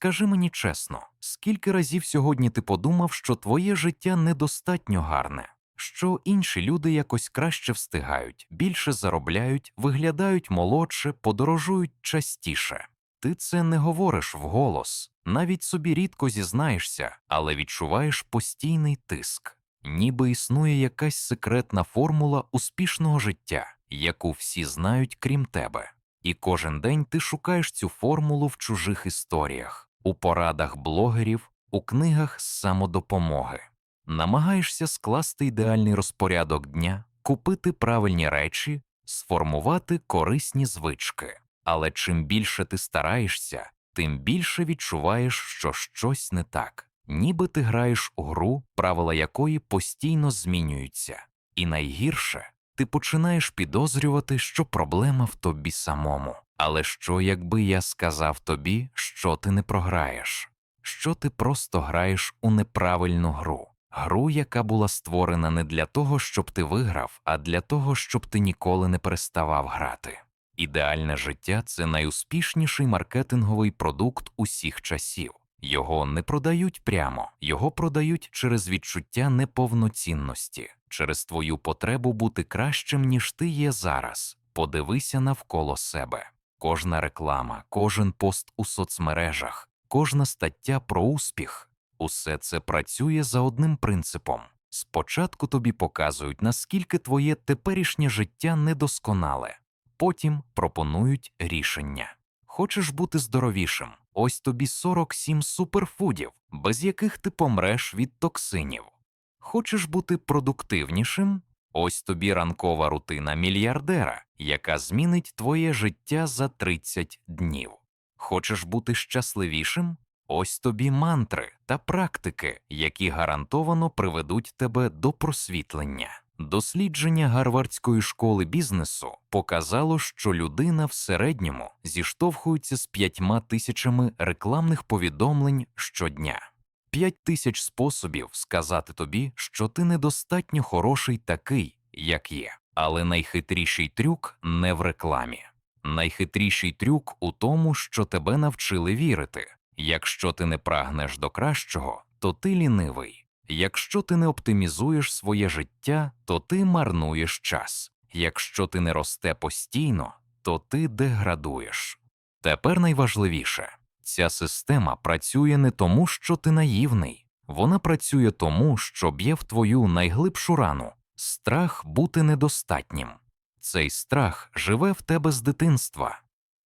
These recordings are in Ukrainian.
Скажи мені чесно, скільки разів сьогодні ти подумав, що твоє життя недостатньо гарне, що інші люди якось краще встигають, більше заробляють, виглядають молодше, подорожують частіше. Ти це не говориш вголос, навіть собі рідко зізнаєшся, але відчуваєш постійний тиск, ніби існує якась секретна формула успішного життя, яку всі знають крім тебе. І кожен день ти шукаєш цю формулу в чужих історіях, у порадах блогерів, у книгах з самодопомоги. Намагаєшся скласти ідеальний розпорядок дня, купити правильні речі, сформувати корисні звички. Але чим більше ти стараєшся, тим більше відчуваєш, що щось не так, ніби ти граєш у гру, правила якої постійно змінюються. І найгірше ти починаєш підозрювати, що проблема в тобі самому. Але що, якби я сказав тобі, що ти не програєш, що ти просто граєш у неправильну гру, гру, яка була створена не для того, щоб ти виграв, а для того, щоб ти ніколи не переставав грати. Ідеальне життя це найуспішніший маркетинговий продукт усіх часів. Його не продають прямо, його продають через відчуття неповноцінності, через твою потребу бути кращим, ніж ти є зараз. Подивися навколо себе. Кожна реклама, кожен пост у соцмережах, кожна стаття про успіх усе це працює за одним принципом. Спочатку тобі показують, наскільки твоє теперішнє життя недосконале, потім пропонують рішення. Хочеш бути здоровішим? Ось тобі 47 суперфудів, без яких ти помреш від токсинів. Хочеш бути продуктивнішим? Ось тобі ранкова рутина мільярдера, яка змінить твоє життя за 30 днів. Хочеш бути щасливішим? Ось тобі мантри та практики, які гарантовано приведуть тебе до просвітлення. Дослідження Гарвардської школи бізнесу показало, що людина в середньому зіштовхується з п'ятьма тисячами рекламних повідомлень щодня. П'ять тисяч способів сказати тобі, що ти недостатньо хороший такий, як є. Але найхитріший трюк не в рекламі. Найхитріший трюк у тому, що тебе навчили вірити. Якщо ти не прагнеш до кращого, то ти лінивий. Якщо ти не оптимізуєш своє життя, то ти марнуєш час. Якщо ти не росте постійно, то ти деградуєш. Тепер найважливіше ця система працює не тому, що ти наївний, вона працює тому, що б'є в твою найглибшу рану страх бути недостатнім. Цей страх живе в тебе з дитинства,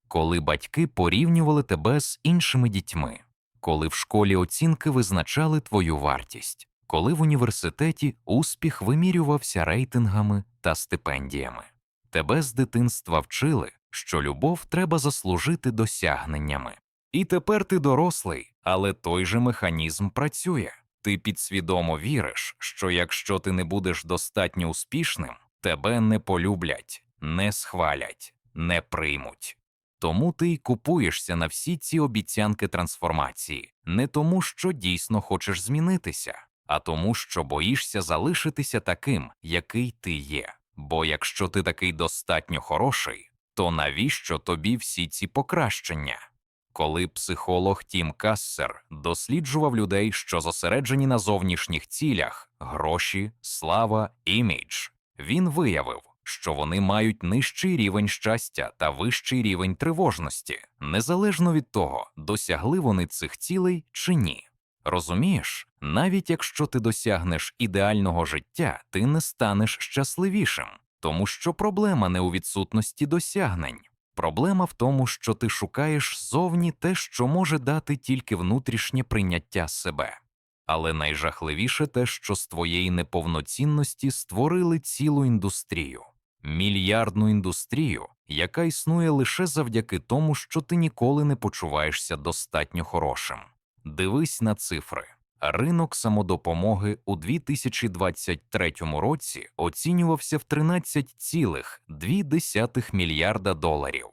коли батьки порівнювали тебе з іншими дітьми, коли в школі оцінки визначали твою вартість, коли в університеті успіх вимірювався рейтингами та стипендіями. Тебе з дитинства вчили, що любов треба заслужити досягненнями. І тепер ти дорослий, але той же механізм працює. Ти підсвідомо віриш, що якщо ти не будеш достатньо успішним, тебе не полюблять, не схвалять, не приймуть. Тому ти й купуєшся на всі ці обіцянки трансформації, не тому, що дійсно хочеш змінитися, а тому, що боїшся залишитися таким, який ти є. Бо якщо ти такий достатньо хороший, то навіщо тобі всі ці покращення? Коли психолог Тім Кассер досліджував людей, що зосереджені на зовнішніх цілях гроші, слава, імідж, він виявив, що вони мають нижчий рівень щастя та вищий рівень тривожності, незалежно від того, досягли вони цих цілей чи ні. Розумієш, навіть якщо ти досягнеш ідеального життя, ти не станеш щасливішим, тому що проблема не у відсутності досягнень. Проблема в тому, що ти шукаєш ззовні те, що може дати тільки внутрішнє прийняття себе. Але найжахливіше те, що з твоєї неповноцінності створили цілу індустрію, мільярдну індустрію, яка існує лише завдяки тому, що ти ніколи не почуваєшся достатньо хорошим. Дивись на цифри. Ринок самодопомоги у 2023 році оцінювався в 13,2 мільярда доларів,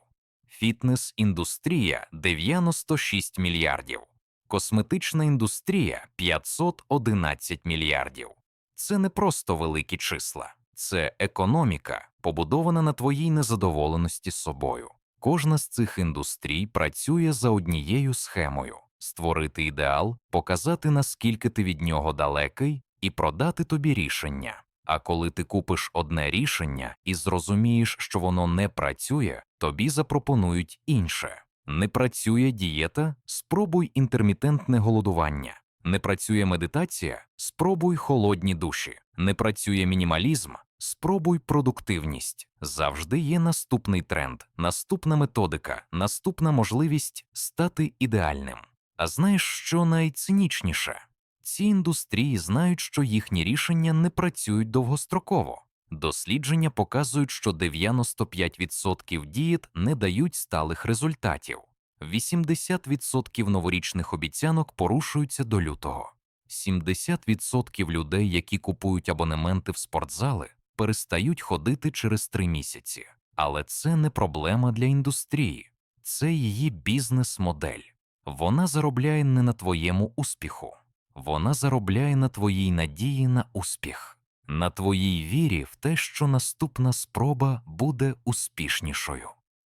фітнес-індустрія 96 мільярдів, косметична індустрія 511 мільярдів. Це не просто великі числа, це економіка, побудована на твоїй незадоволеності собою. Кожна з цих індустрій працює за однією схемою. Створити ідеал, показати, наскільки ти від нього далекий, і продати тобі рішення. А коли ти купиш одне рішення і зрозумієш, що воно не працює, тобі запропонують інше. Не працює дієта, спробуй інтермітентне голодування. Не працює медитація, спробуй холодні душі. Не працює мінімалізм, спробуй продуктивність. Завжди є наступний тренд, наступна методика, наступна можливість стати ідеальним. А знаєш, що найцинічніше? Ці індустрії знають, що їхні рішення не працюють довгостроково. Дослідження показують, що 95% дієт не дають сталих результатів. 80% новорічних обіцянок порушуються до лютого. 70% людей, які купують абонементи в спортзали, перестають ходити через три місяці. Але це не проблема для індустрії, це її бізнес-модель. Вона заробляє не на твоєму успіху, вона заробляє на твоїй надії на успіх, на твоїй вірі в те, що наступна спроба буде успішнішою.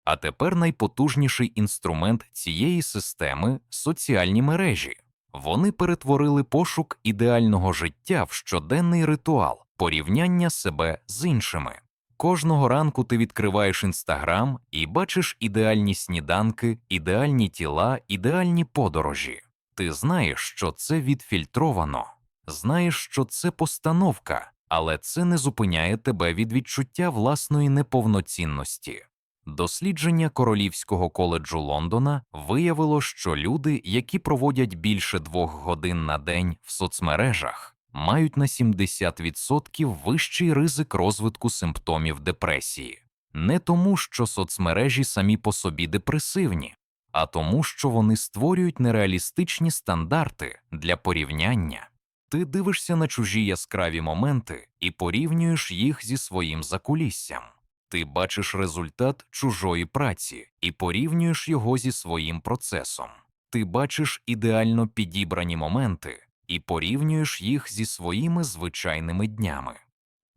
А тепер найпотужніший інструмент цієї системи соціальні мережі. Вони перетворили пошук ідеального життя в щоденний ритуал порівняння себе з іншими. Кожного ранку ти відкриваєш інстаграм і бачиш ідеальні сніданки, ідеальні тіла, ідеальні подорожі. Ти знаєш, що це відфільтровано, знаєш, що це постановка, але це не зупиняє тебе від відчуття власної неповноцінності. Дослідження Королівського коледжу Лондона виявило, що люди, які проводять більше двох годин на день в соцмережах, мають на 70% вищий ризик розвитку симптомів депресії, не тому, що соцмережі самі по собі депресивні, а тому, що вони створюють нереалістичні стандарти для порівняння. Ти дивишся на чужі яскраві моменти і порівнюєш їх зі своїм закуліссям. Ти бачиш результат чужої праці і порівнюєш його зі своїм процесом. Ти бачиш ідеально підібрані моменти і порівнюєш їх зі своїми звичайними днями.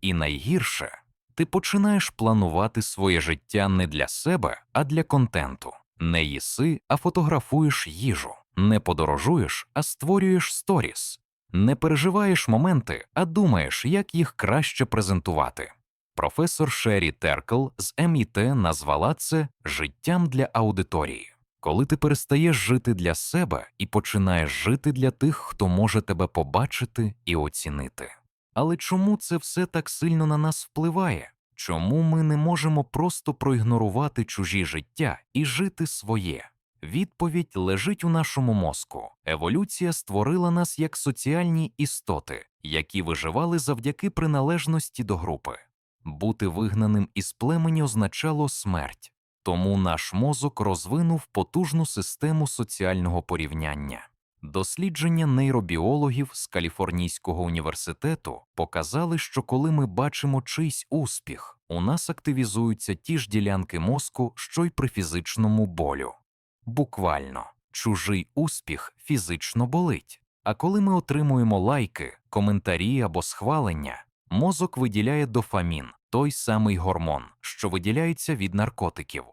І найгірше, ти починаєш планувати своє життя не для себе, а для контенту. Не їси, а фотографуєш їжу, не подорожуєш, а створюєш сторіс, не переживаєш моменти, а думаєш, як їх краще презентувати. Професор Шері Теркл з МІТ назвала це життям для аудиторії. Коли ти перестаєш жити для себе і починаєш жити для тих, хто може тебе побачити і оцінити. Але чому це все так сильно на нас впливає? Чому ми не можемо просто проігнорувати чужі життя і жити своє? Відповідь лежить у нашому мозку. Еволюція створила нас як соціальні істоти, які виживали завдяки приналежності до групи. Бути вигнаним із племені означало смерть, тому наш мозок розвинув потужну систему соціального порівняння. Дослідження нейробіологів з Каліфорнійського університету показали, що коли ми бачимо чийсь успіх, у нас активізуються ті ж ділянки мозку, що й при фізичному болю. Буквально, чужий успіх фізично болить. А коли ми отримуємо лайки, коментарі або схвалення, мозок виділяє дофамін, той самий гормон, що виділяється від наркотиків.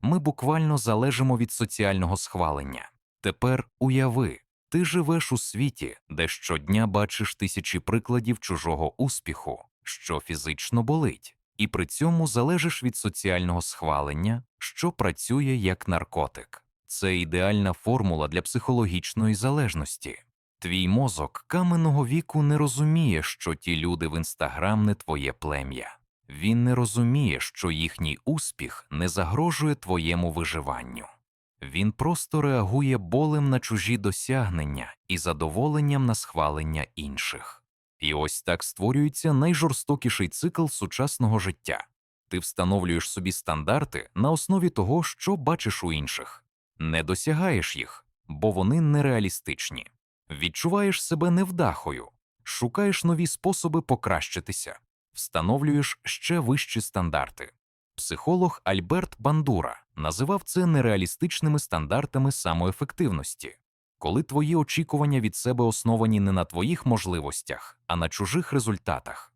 Ми буквально залежимо від соціального схвалення. Тепер уяви, ти живеш у світі, де щодня бачиш тисячі прикладів чужого успіху, що фізично болить, і при цьому залежиш від соціального схвалення, що працює як наркотик. Це ідеальна формула для психологічної залежності. Твій мозок каменного віку не розуміє, що ті люди в інстаграм не твоє плем'я. Він не розуміє, що їхній успіх не загрожує твоєму виживанню. Він просто реагує болем на чужі досягнення і задоволенням на схвалення інших. І ось так створюється найжорстокіший цикл сучасного життя. Ти встановлюєш собі стандарти на основі того, що бачиш у інших, не досягаєш їх, бо вони нереалістичні. Відчуваєш себе невдахою, шукаєш нові способи покращитися, встановлюєш ще вищі стандарти. Психолог Альберт Бандура називав це нереалістичними стандартами самоефективності, коли твої очікування від себе основані не на твоїх можливостях, а на чужих результатах.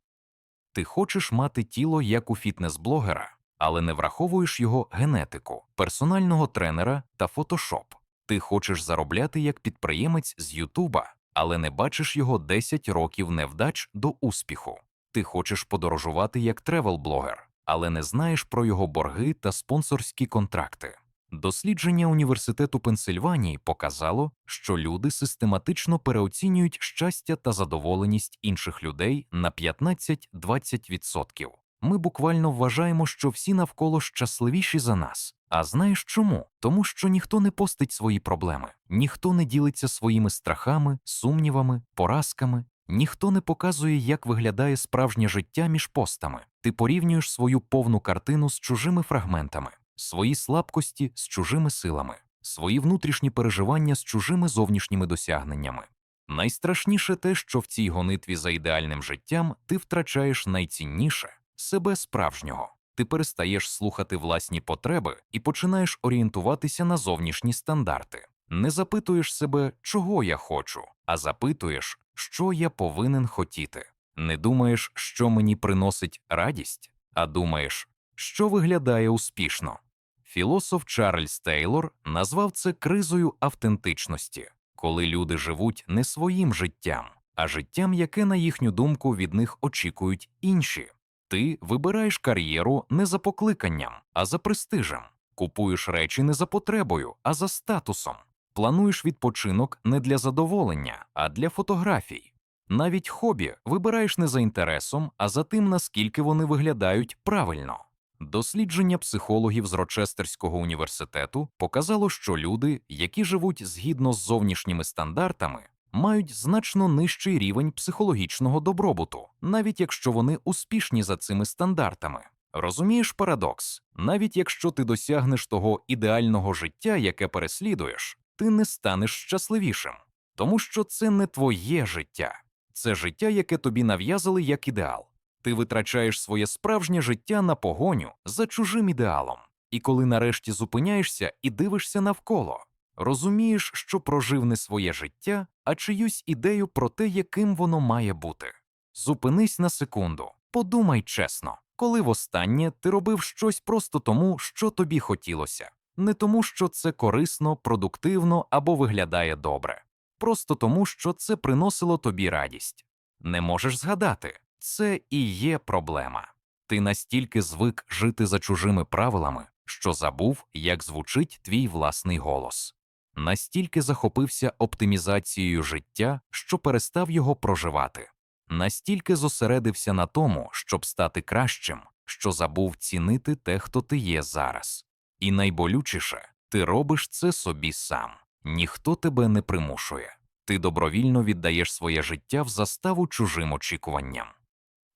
Ти хочеш мати тіло як у фітнес-блогера, але не враховуєш його генетику, персонального тренера та фотошоп. Ти хочеш заробляти як підприємець з Ютуба, але не бачиш його 10 років невдач до успіху. Ти хочеш подорожувати як тревел-блогер, але не знаєш про його борги та спонсорські контракти. Дослідження Університету Пенсильванії показало, що люди систематично переоцінюють щастя та задоволеність інших людей на 15-20%. Ми буквально вважаємо, що всі навколо щасливіші за нас. А знаєш чому? Тому що ніхто не постить свої проблеми, ніхто не ділиться своїми страхами, сумнівами, поразками, ніхто не показує, як виглядає справжнє життя між постами. Ти порівнюєш свою повну картину з чужими фрагментами, свої слабкості з чужими силами, свої внутрішні переживання з чужими зовнішніми досягненнями. Найстрашніше те, що в цій гонитві за ідеальним життям ти втрачаєш найцінніше себе справжнього. Ти перестаєш слухати власні потреби і починаєш орієнтуватися на зовнішні стандарти. Не запитуєш себе, чого я хочу, а запитуєш, що я повинен хотіти. Не думаєш, що мені приносить радість, а думаєш, що виглядає успішно. Філософ Чарльз Тейлор назвав це кризою автентичності, коли люди живуть не своїм життям, а життям, яке, на їхню думку, від них очікують інші. Ти вибираєш кар'єру не за покликанням, а за престижем, купуєш речі не за потребою, а за статусом, плануєш відпочинок не для задоволення, а для фотографій. Навіть хобі вибираєш не за інтересом, а за тим, наскільки вони виглядають правильно. Дослідження психологів з Рочестерського університету показало, що люди, які живуть згідно з зовнішніми стандартами, мають значно нижчий рівень психологічного добробуту, навіть якщо вони успішні за цими стандартами. Розумієш парадокс? Навіть якщо ти досягнеш того ідеального життя, яке переслідуєш, ти не станеш щасливішим, тому що це не твоє життя, це життя, яке тобі нав'язали як ідеал. Ти витрачаєш своє справжнє життя на погоню за чужим ідеалом, і коли нарешті зупиняєшся і дивишся навколо, розумієш, що прожив не своє життя, а чиюсь ідею про те, яким воно має бути. Зупинись на секунду, подумай чесно, коли востаннє ти робив щось просто тому, що тобі хотілося, не тому, що це корисно, продуктивно або виглядає добре, просто тому, що це приносило тобі радість. Не можеш згадати, це і є проблема. Ти настільки звик жити за чужими правилами, що забув, як звучить твій власний голос. Настільки захопився оптимізацією життя, що перестав його проживати, настільки зосередився на тому, щоб стати кращим, що забув цінити те, хто ти є зараз. І найболючіше, ти робиш це собі сам, ніхто тебе не примушує, ти добровільно віддаєш своє життя в заставу чужим очікуванням.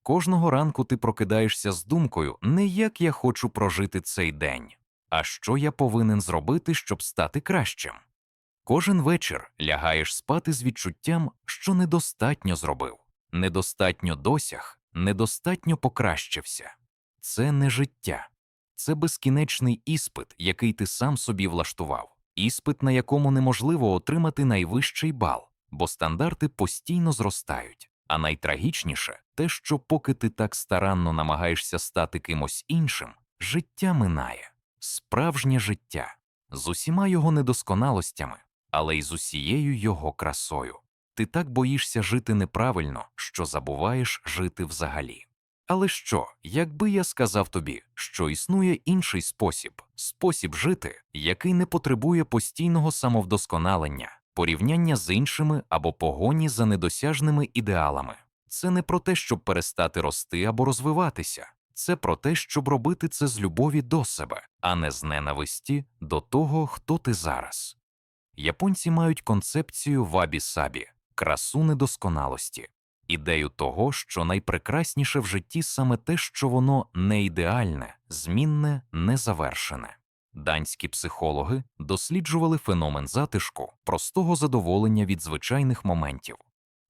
Кожного ранку ти прокидаєшся з думкою, не як я хочу прожити цей день, а що я повинен зробити, щоб стати кращим. Кожен вечір лягаєш спати з відчуттям, що недостатньо зробив, недостатньо досяг, недостатньо покращився. Це не життя, це безкінечний іспит, який ти сам собі влаштував, іспит, на якому неможливо отримати найвищий бал, бо стандарти постійно зростають. А найтрагічніше те, що поки ти так старанно намагаєшся стати кимось іншим, життя минає, справжнє життя з усіма його недосконалостями, але й з усією його красою. Ти так боїшся жити неправильно, що забуваєш жити взагалі. Але що, якби я сказав тобі, що існує інший спосіб, спосіб жити, який не потребує постійного самовдосконалення, порівняння з іншими або погоні за недосяжними ідеалами. Це не про те, щоб перестати рости або розвиватися, це про те, щоб робити це з любові до себе, а не з ненависті до того, хто ти зараз. Японці мають концепцію вабі-сабі красу недосконалості, ідею того, що найпрекрасніше в житті саме те, що воно не ідеальне, змінне, незавершене. Данські психологи досліджували феномен затишку, простого задоволення від звичайних моментів.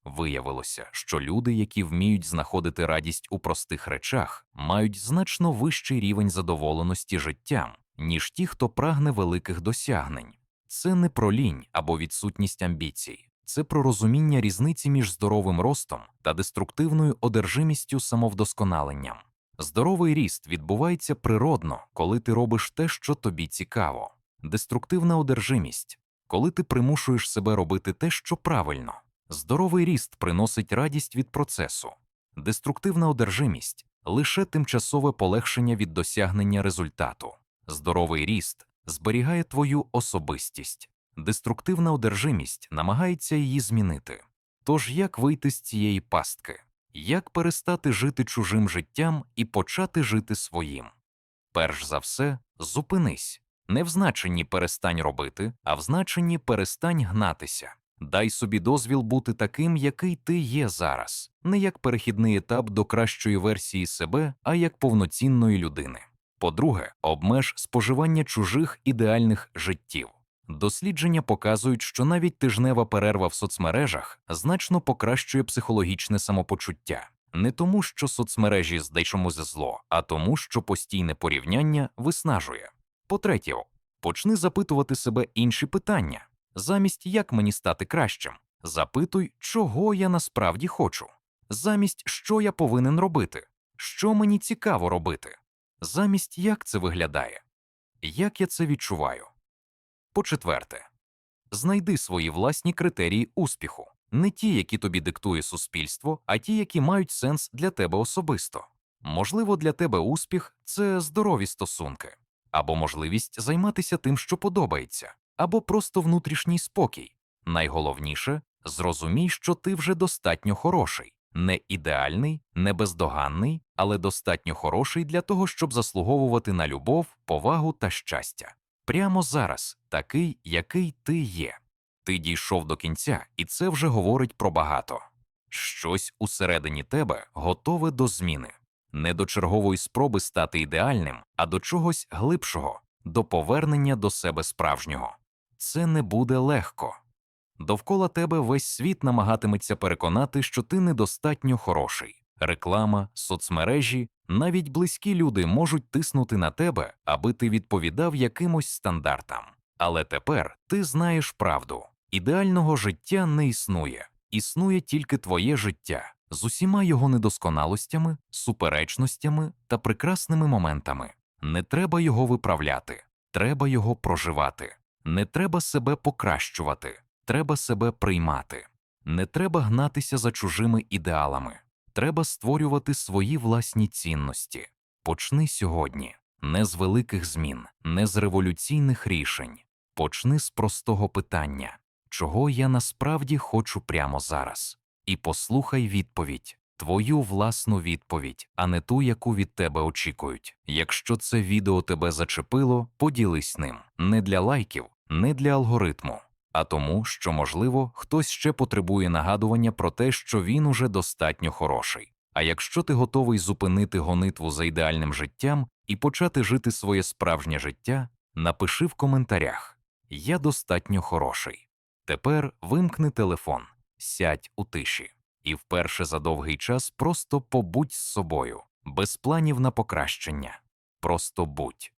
Виявилося, що люди, які вміють знаходити радість у простих речах, мають значно вищий рівень задоволеності життям, ніж ті, хто прагне великих досягнень. Це не про лінь або відсутність амбіцій, це про розуміння різниці між здоровим ростом та деструктивною одержимістю самовдосконаленням. Здоровий ріст відбувається природно, коли ти робиш те, що тобі цікаво. Деструктивна одержимість коли ти примушуєш себе робити те, що правильно. Здоровий ріст приносить радість від процесу. Деструктивна одержимість лише тимчасове полегшення від досягнення результату. Здоровий ріст зберігає твою особистість. Деструктивна одержимість намагається її змінити. Тож як вийти з цієї пастки? Як перестати жити чужим життям і почати жити своїм? Перш за все, зупинись. Не в значенні перестань робити, а в значенні перестань гнатися. Дай собі дозвіл бути таким, який ти є зараз, не як перехідний етап до кращої версії себе, а як повноцінної людини. По-друге, обмеж споживання чужих ідеальних життів. Дослідження показують, що навіть тижнева перерва в соцмережах значно покращує психологічне самопочуття. Не тому, що соцмережі здайчомусь зло, а тому, що постійне порівняння виснажує. По-третє, почни запитувати себе інші питання. Замість як мені стати кращим, запитуй, чого я насправді хочу. Замість що я повинен робити, що мені цікаво робити. Замість як це виглядає, як я це відчуваю. По-четверте, знайди свої власні критерії успіху, не ті, які тобі диктує суспільство, а ті, які мають сенс для тебе особисто. Можливо, для тебе успіх це здорові стосунки, або можливість займатися тим, що подобається, або просто внутрішній спокій. Найголовніше зрозумій, що ти вже достатньо хороший, не ідеальний, не бездоганний, але достатньо хороший для того, щоб заслуговувати на любов, повагу та щастя. Прямо зараз, такий, який ти є. Ти дійшов до кінця, і це вже говорить про багато. Щось усередині тебе готове до зміни, не до чергової спроби стати ідеальним, а до чогось глибшого, до повернення до себе справжнього. Це не буде легко. Довкола тебе весь світ намагатиметься переконати, що ти недостатньо хороший. Реклама, соцмережі, навіть близькі люди можуть тиснути на тебе, аби ти відповідав якимось стандартам. Але тепер ти знаєш правду. Ідеального життя не існує, існує тільки твоє життя з усіма його недосконалостями, суперечностями та прекрасними моментами. Не треба його виправляти, треба його проживати. Не треба себе покращувати, треба себе приймати. Не треба гнатися за чужими ідеалами. Треба створювати свої власні цінності. Почни сьогодні не з великих змін, не з революційних рішень. Почни з простого питання, чого я насправді хочу прямо зараз. І послухай відповідь, твою власну відповідь, а не ту, яку від тебе очікують. Якщо це відео тебе зачепило, поділись ним не для лайків, не для алгоритму, а тому, що, можливо, хтось ще потребує нагадування про те, що він уже достатньо хороший. А якщо ти готовий зупинити гонитву за ідеальним життям і почати жити своє справжнє життя, напиши в коментарях Я достатньо хороший. Тепер вимкни телефон, сядь у тиші, і вперше за довгий час просто побудь з собою, без планів на покращення. Просто будь.